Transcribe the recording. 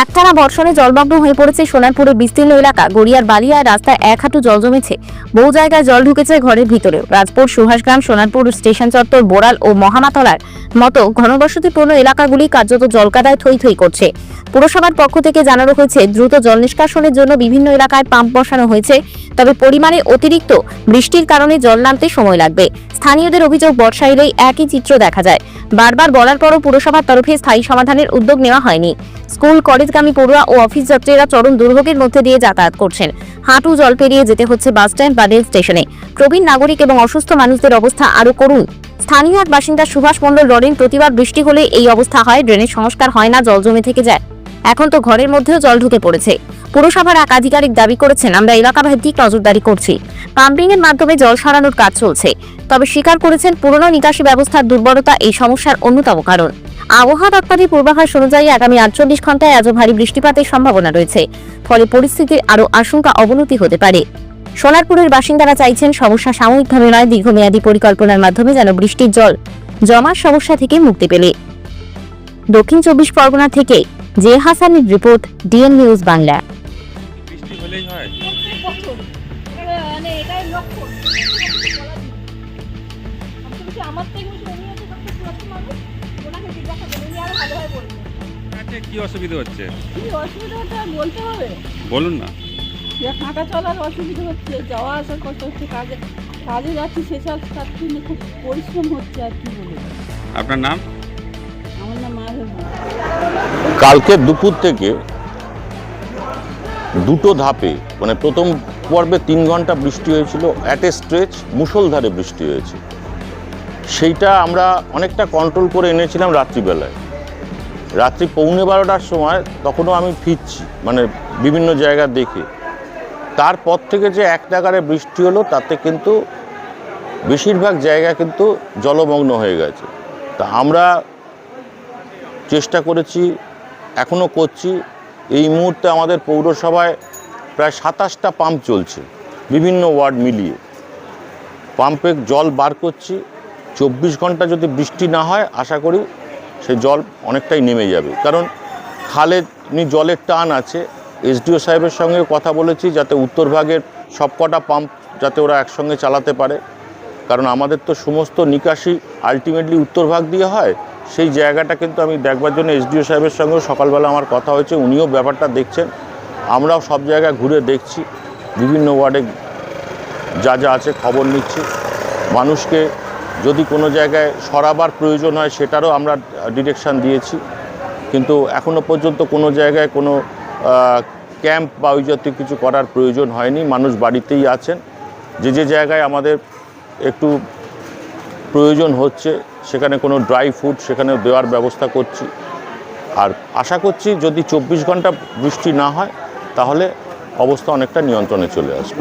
একটানা বর্ষণে জলমগ্ন হয়ে পড়েছে সোনারপুরের বিস্তীর্ণ এলাকা। গড়িয়ার বালিয়ায় রাস্তায় এক হাঁটু জল জমেছে। বহু জায়গায় জল ঢুকেছে ঘরের ভিতরেও। রাজপুর সুভাষগ্রাম সোনারপুর, স্টেশন চত্বর, বোড়াল ও মহামাতলার মতো ঘনবসতিপূর্ণ এলাকাগুলি কার্যত জলকাদায় থই থই করছে। পুরসভার পক্ষ থেকে জানানো হয়েছে, দ্রুত জল নিষ্কাশনের জন্য বিভিন্ন এলাকায় পাম্প বসানো হয়েছে। তবে পরিমাণে অতিরিক্ত বৃষ্টির কারণে জল নামতে সময় লাগবে। স্থানীয়দের অভিযোগ, বর্ষা এলেই একই চিত্র দেখা যায়। বারবার বলার পরও পুরসভার তরফে স্থায়ী সমাধানের উদ্যোগ নেওয়া হয়নি। স্কুল, কলেজগামী পড়ুয়া ও অফিস যাত্রীরা চরম দুর্ভোগের মধ্যে দিয়ে যাতায়াত করছেন। হাঁটু জল পেরিয়ে যেতে হচ্ছে বাস স্ট্যান্ড বা রেল স্টেশনে। প্রবীণ নাগরিক এবং অসুস্থ মানুষদের অবস্থা আরও করুন। স্থানীয় এক বাসিন্দা সুভাষ মণ্ডল লড়েন প্রতিবার বৃষ্টি হলে এই অবস্থা হয়, ড্রেনের সংস্কার হয় না, জল জমে থেকে যায়। এখন তো ঘরের মধ্যেও জল ঢুকে পড়েছে। পুরসভার এক আধিকারিক দাবি করেছেন, আমরা এলাকা ভিত্তিক নজরদারি করছি। পাম্পিং এর মাধ্যমে জল সরানোর কাজ চলছে। তবে স্বীকার করেছেন, পুরনো নিকাশি ব্যবস্থার দুর্বলতা এই সমস্যার অন্যতম কারণ। আবহাওয়া দপ্তরের পূর্বাভাস অনুযায়ী আগামী আটচল্লিশ ঘন্টায় আজও ভারী বৃষ্টিপাতের সম্ভাবনা রয়েছে ফলে পরিস্থিতির আরও আশঙ্কা অবনতি হতে পারে। সোনারপুরের বাসিন্দারা চাইছেন সমস্যা সাময়িকভাবে নয় দীর্ঘমেয়াদী পরিকল্পনার মাধ্যমে যেন বৃষ্টির জল জমার সমস্যা থেকে মুক্তি পেলে। দক্ষিণ চব্বিশ পরগনা থেকে জে হাসানের রিপোর্ট ডিএন নিউজ বাংলা। বৃষ্টি হলেই আচ্ছা কি অসুবিধা হচ্ছে? কি অসুবিধা হচ্ছে বলতে হবে? বলুন না। হাঁটা চলার অসুবিধা হচ্ছে যাওয়া কষ্ট হচ্ছে কাজে কাজে যাচ্ছি সেসব তার জন্য খুব পরিশ্রম হচ্ছে আর কি বলব। আপনার নাম? আমার নাম কালকে দুপুর থেকে দুটো ধাপে মানে প্রথম পর্বে তিন ঘণ্টা বৃষ্টি হয়েছিল অ্যাট এ স্ট্রেচ মুষলধারে বৃষ্টি হয়েছে। সেইটা আমরা অনেকটা কন্ট্রোল করে এনেছিলাম রাত্রিবেলায়। রাত্রি পৌনে বারোটার সময় তখনও আমি ফিরছি মানে বিভিন্ন জায়গা দেখে। তারপর থেকে যে এক নাগারে বৃষ্টি হলো, তাতে কিন্তু বেশিরভাগ জায়গা কিন্তু জলমগ্ন হয়ে গেছে। তা আমরা চেষ্টা করেছি, এখনও করছি। এই মুহূর্তে আমাদের পৌরসভায় প্রায় সাতাশটা পাম্প চলছে, বিভিন্ন ওয়ার্ড মিলিয়ে। পাম্পে জল বার করছি, চব্বিশ ঘণ্টা যদি বৃষ্টি না হয়, আশা করি সে জল অনেকটাই নেমে যাবে। কারণ খালে এমনি জলের টান আছে। এসডিও সাহেবের সঙ্গে কথা বলেছি যাতে উত্তরভাগের সবকটা পাম্প যাতে ওরা একসঙ্গে চালাতে পারে। কারণ আমাদের তো সমস্ত নিকাশি আলটিমেটলি উত্তরভাগ দিয়ে হয়। সেই জায়গাটা কিন্তু আমি দেখবার জন্য এসডিও সাহেবের সঙ্গেও সকালবেলা আমার কথা হয়েছে। উনিও ব্যাপারটা দেখছেন। আমরাও সব জায়গায় ঘুরে দেখছি। বিভিন্ন ওয়ার্ডে যা যা আছে খবর নিচ্ছি। মানুষকে যদি কোনো জায়গায় সরাবার প্রয়োজন হয়, সেটারও আমরা ডিরেকশান দিয়েছি। কিন্তু এখনও পর্যন্ত কোনো জায়গায় কোনো ক্যাম্প বা ওই জাতীয় কিছু করার প্রয়োজন হয়নি। মানুষ বাড়িতেই আছেন। যে যে জায়গায় আমাদের একটু প্রয়োজন হচ্ছে, সেখানে কোনো ড্রাই ফুড সেখানে দেওয়ার ব্যবস্থা করছি। আর আশা করছি যদি চব্বিশ ঘণ্টা বৃষ্টি না হয়, তাহলে অবস্থা অনেকটা নিয়ন্ত্রণে চলে আসবে।